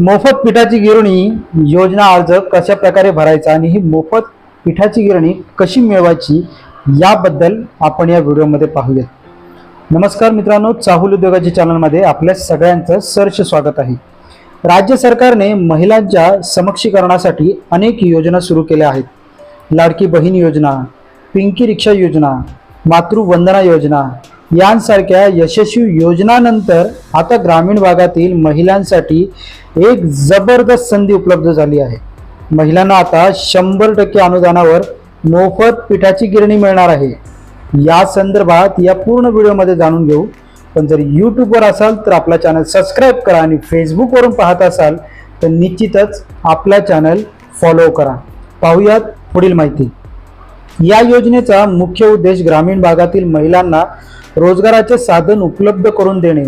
मोफत पिठाची गिरणी योजना अर्ज कशा प्रकारे भरायचा आणि ही मोफत पिठाची गिरणी कशी मिळवायची याबद्दल आपण या व्हिडिओमध्ये पाहूयात. नमस्कार मित्रांनो चाहुल उद्योगाच्या चॅनलमध्ये आपल्या सगळ्यांचं सरस स्वागत आहे. राज्य सरकारने महिलांच्या समक्षीकरणासाठी अनेक योजना सुरू केल्या आहेत. लाडकी बहीण योजना पिंकी रिक्षा योजना मातृवंदना योजना यांसारख्या यशस्वी योजनानंतर आता ग्रामीण भागातील महिलांसाठी एक जबरदस्त संधी उपलब्ध झाली आहे. महिलांना आता शंभर टक्के अनुदानावर मोफत पिठाची गिरणी मिळणार आहे. या संदर्भात या पूर्ण व्हिडिओमध्ये जाणून घेऊ. पण जर यूट्यूबवर असाल तर आपला चॅनल सबस्क्राईब करा आणि फेसबुकवरून पाहत असाल तर निश्चितच आपला चॅनल फॉलो करा. पाहूयात पुढील माहिती. या योजनेचा मुख्य उद्देश ग्रामीण भागातील महिलांना रोजगाराचे साधन उपलब्ध करून देणे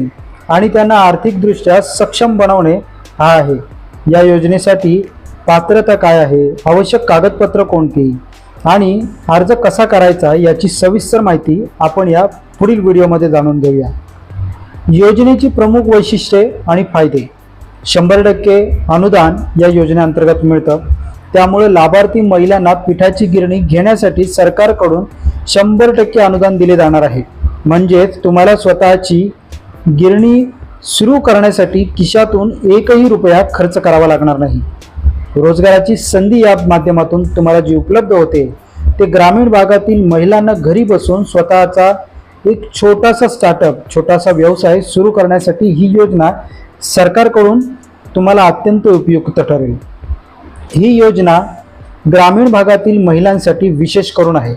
आणि त्यांना आर्थिकदृष्ट्या सक्षम बनवणे हा आहे. या योजनेसाठी पात्रता काय आहे? आवश्यक कागदपत्र कोणती? आणि अर्ज कसा करायचा याची सविस्तर माहिती आपण या पुढील व्हिडिओमध्ये जाणून घेऊया. योजनेची प्रमुख वैशिष्ट्ये आणि फायदे. शंभर टक्के अनुदान या योजनेअंतर्गत मिळतं. त्यामुळे लाभार्थी महिलांना पिठाची गिरणी घेण्यासाठी सरकारकडून शंभर टक्के अनुदान दिले जाणार आहे. म्हणजेच तुम्हाला स्वतःची गिरणी सुरू करण्यासाठी खिशातून एकही रुपया खर्च करावा लागणार नाही. रोजगाराची संधी या माध्यमातून तुम्हाला जी उपलब्ध होते ते ग्रामीण भागातील महिलांना घरी बसून स्वतःचा एक छोटासा स्टार्टअप छोटासा व्यवसाय सुरू करण्यासाठी ही योजना सरकारकडून तुम्हाला अत्यंत उपयुक्त ठरेल. ही योजना ग्रामीण भागातील महिलांसाठी विशेष करून आहे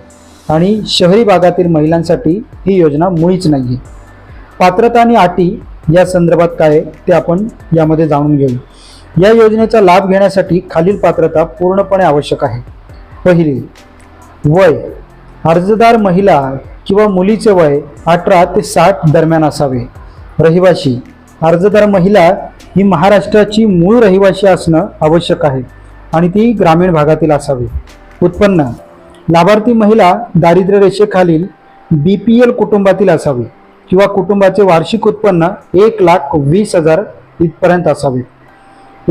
आणि शहरी भागातील महिलांसाठी ही योजना मुळीच नाही आहे पात्रता आणि अटी या संदर्भात काय आहे ते आपण यामध्ये जाणून घेऊ. या योजनेचा लाभ घेण्यासाठी खालील पात्रता पूर्णपणे आवश्यक आहे. पहिली वय. अर्जदार महिला किंवा मुलीचे वय अठरा ते साठ दरम्यान असावे. रहिवाशी अर्जदार महिला ही महाराष्ट्राची मूळ रहिवाशी असणं आवश्यक आहे. आणि ती ग्रामीण भागातील असावी. उत्पन्न. लाभार्थी महिला दारिद्र्य रेषेखालील बी पी एल कुटुंबातील असावी किंवा कुटुंबाचे वार्षिक उत्पन्न एक लाख वीस हजार इथपर्यंत असावे.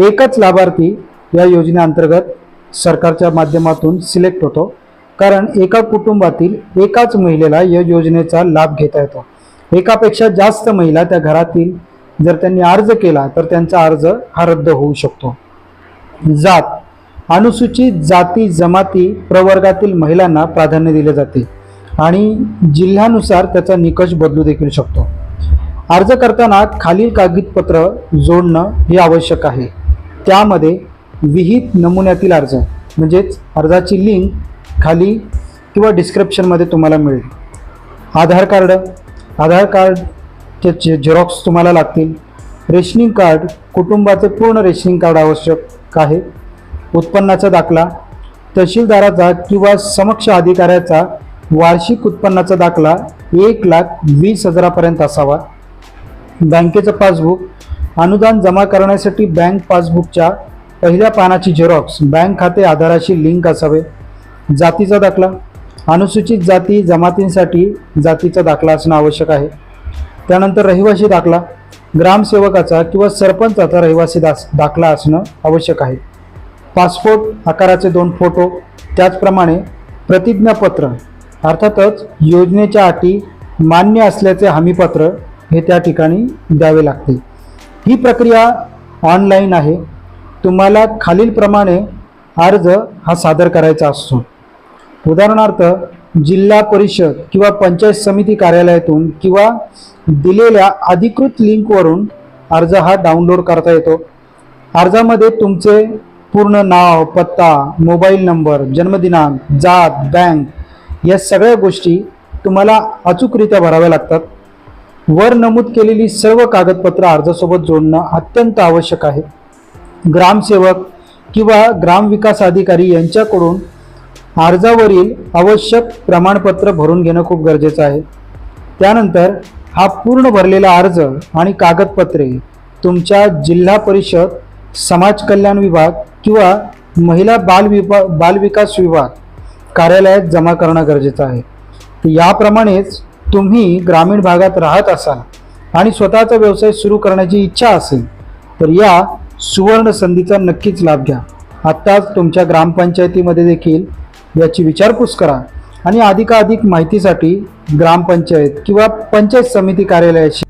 एकच लाभार्थी या योजनेअंतर्गत सरकारच्या माध्यमातून सिलेक्ट होतो. कारण एका कुटुंबातील एकाच महिलेला या योजनेचा लाभ घेता येतो. एकापेक्षा जास्त महिला त्या घरातील जर त्यांनी अर्ज केला तर त्यांचा अर्ज हा रद्द होऊ शकतो. जात. अनुसूचित जाती जमाती प्रवर्गातील महिलांना प्राधान्य दिले जाते आणि जिल्ह्यानुसार त्याचा निकष बदलू देखील शकतो. अर्ज करताना खालील कागदपत्र जोडणं हे आवश्यक आहे. त्यामध्ये विहित नमुन्यातील अर्ज म्हणजेच अर्जाची लिंक खाली किंवा डिस्क्रिप्शनमध्ये तुम्हाला मिळेल. आधार कार्ड आधार कार्डचे झेरॉक्स तुम्हाला लागतील. रेशनिंग कार्ड कुटुंबाचे पूर्ण रेशनिंग कार्ड आवश्यक आहे. उत्पन्नाचा दाखला तहसीलदाराचा किंवा समक्ष अधिकाऱ्याचा वार्षिक उत्पन्नाचा दाखला एक लाख वीस हजारापर्यंत असावा. बँकेचं पासबुक अनुदान जमा करण्यासाठी बँक पासबुकच्या पहिल्या पानाची झेरॉक्स बँक खाते आधाराशी लिंक असावे. जातीचा दाखला अनुसूचित जाती जमातींसाठी जातीचा दाखला असणं आवश्यक आहे. त्यानंतर रहिवासी दाखला ग्रामसेवकाचा किंवा सरपंचाचा रहिवासी दास दाखला असणं आवश्यक आहे. पासपोर्ट आकाराचे दोन फोटो त्याचप्रमाणे प्रतिज्ञापत्र अर्थातच योजनेच्या अटी मान्य असल्याचे हमीपत्र हे त्या ठिकाणी द्यावे लागते. ही प्रक्रिया ऑनलाईन आहे. तुम्हाला खालीलप्रमाणे अर्ज हा सादर करायचा असतो. उदाहरणार्थ जिल्हा परिषद किंवा पंचायत समिती कार्यालयातून किंवा दिलेल्या अधिकृत लिंकवरून अर्ज हा डाउनलोड करता येतो. अर्जामध्ये तुमचे पूर्ण नाव पत्ता मोबाईल नंबर जन्मदिनांक जात बँक या सगळ्या गोष्टी तुम्हाला अचूकरित्या भराव्या लागतात. वर नमूद केलेली सर्व कागदपत्र अर्जासोबत जोडणं अत्यंत आवश्यक आहे. ग्रामसेवक किंवा ग्रामविकास अधिकारी यांच्याकडून अर्जावरील आवश्यक प्रमाणपत्र भरून घेणं खूप गरजेचं आहे. त्यानंतर हा पूर्ण भरलेला अर्ज आणि कागदपत्रे तुमच्या जिल्हा परिषद समाज कल्याण विभाग किंवा महिला बाल विभाग बालविकास विभाग कार्यालयात जमा करणं गरजेचं आहे. याप्रमाणेच तुम्ही ग्रामीण भागात राहत असाल आणि स्वतःचा व्यवसाय सुरू करण्याची इच्छा असेल तर या सुवर्ण संधीचा नक्कीच लाभ घ्या. आत्ताच तुमच्या ग्रामपंचायतीमध्ये देखील याची विचारपूस करा आणि अधिकाधिक माहितीसाठी ग्रामपंचायत किंवा पंचायत समिती कार्यालयाशी